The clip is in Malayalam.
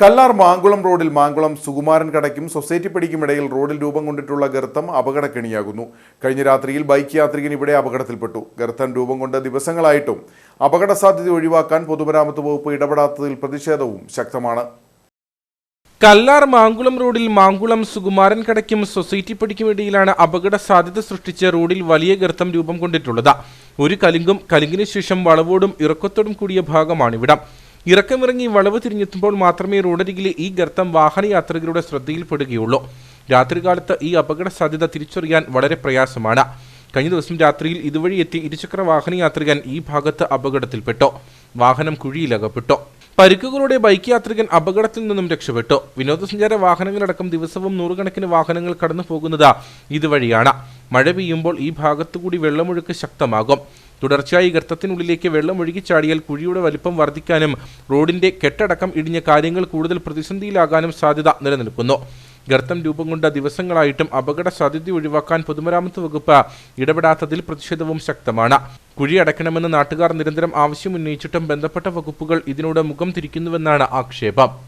കല്ലാർ മാങ്കുളം റോഡിൽ മാങ്കുളം സുകുമാരൻ കടയ്ക്കും സൊസൈറ്റി പടിക്കുമിടയിൽ റോഡിൽ രൂപം കൊണ്ടിട്ടുള്ള ഗർത്തം അപകടക്കെണിയാകുന്നു. കഴിഞ്ഞ രാത്രിയിൽ ബൈക്ക് യാത്രികൻ ഇവിടെ അപകടത്തിൽപ്പെട്ടു. ഗർത്തം രൂപം കൊണ്ട് ദിവസങ്ങളായിട്ടും അപകട സാധ്യത ഒഴിവാക്കാൻ പൊതുമരാമത്ത് വകുപ്പ് ഇടപെടാത്തതിൽ പ്രതിഷേധവും ശക്തമാണ്. കല്ലാർ മാങ്കുളം റോഡിൽ മാങ്കുളം സുകുമാരൻ കടയ്ക്കും സൊസൈറ്റി പിടിക്കും ഇടയിലാണ് അപകട സാധ്യത സൃഷ്ടിച്ച റോഡിൽ വലിയ ഗർത്തം രൂപം കൊണ്ടിട്ടുള്ളത്. ഒരു കലുങ്കും കലുങ്കിന് ശേഷം വളവോടും ഇറക്കത്തോടും കൂടിയ ഭാഗമാണിവിടം. ഇറക്കമിറങ്ങി വളവ് തിരിഞ്ഞെത്തുമ്പോൾ മാത്രമേ റോഡരികിലെ ഈ ഗർത്തം വാഹനയാത്രികരുടെ ശ്രദ്ധയിൽപ്പെടുകയുള്ളൂ. രാത്രികാലത്ത് ഈ അപകട സാധ്യത തിരിച്ചറിയാൻ വളരെ പ്രയാസമാണ്. കഴിഞ്ഞ ദിവസം രാത്രിയിൽ ഇതുവഴി എത്തി ഇരുചക്ര വാഹന യാത്രികൻ ഈ ഭാഗത്ത് അപകടത്തിൽപ്പെട്ടു. വാഹനം കുഴിയിലകപ്പെട്ടു. പരിക്കുകളോടെ ബൈക്ക് യാത്രികൻ അപകടത്തിൽ നിന്നും രക്ഷപ്പെട്ടു. വിനോദസഞ്ചാര വാഹനങ്ങളടക്കം ദിവസവും നൂറുകണക്കിന് വാഹനങ്ങൾ കടന്നു പോകുന്നത് ഇതുവഴിയാണ്. മഴ പെയ്യുമ്പോൾ ഈ ഭാഗത്തുകൂടി വെള്ളമൊഴുക്ക് ശക്തമാകും. തുടർച്ചയായി ഗർത്തത്തിനുള്ളിലേക്ക് വെള്ളം ഒഴുകിച്ചാടിയാൽ കുഴിയുടെ വലിപ്പം വർദ്ധിക്കാനും റോഡിന്റെ കെട്ടടക്കം ഇടിഞ്ഞ കാര്യങ്ങൾ കൂടുതൽ പ്രതിസന്ധിയിലാകാനും സാധ്യത നിലനിൽക്കുന്നു. ഗർത്തം രൂപം കൊണ്ട ദിവസങ്ങളായിട്ടും അപകട സാധ്യത ഒഴിവാക്കാൻ പൊതുമരാമത്ത് വകുപ്പ് ഇടപെടാത്തതിൽ പ്രതിഷേധവും ശക്തമാണ്. കുഴി അടയ്ക്കണമെന്ന് നാട്ടുകാർ നിരന്തരം ആവശ്യമുന്നയിച്ചിട്ടും ബന്ധപ്പെട്ട വകുപ്പുകൾ ഇതിനോട് മുഖം തിരിക്കുന്നുവെന്നാണ് ആക്ഷേപം.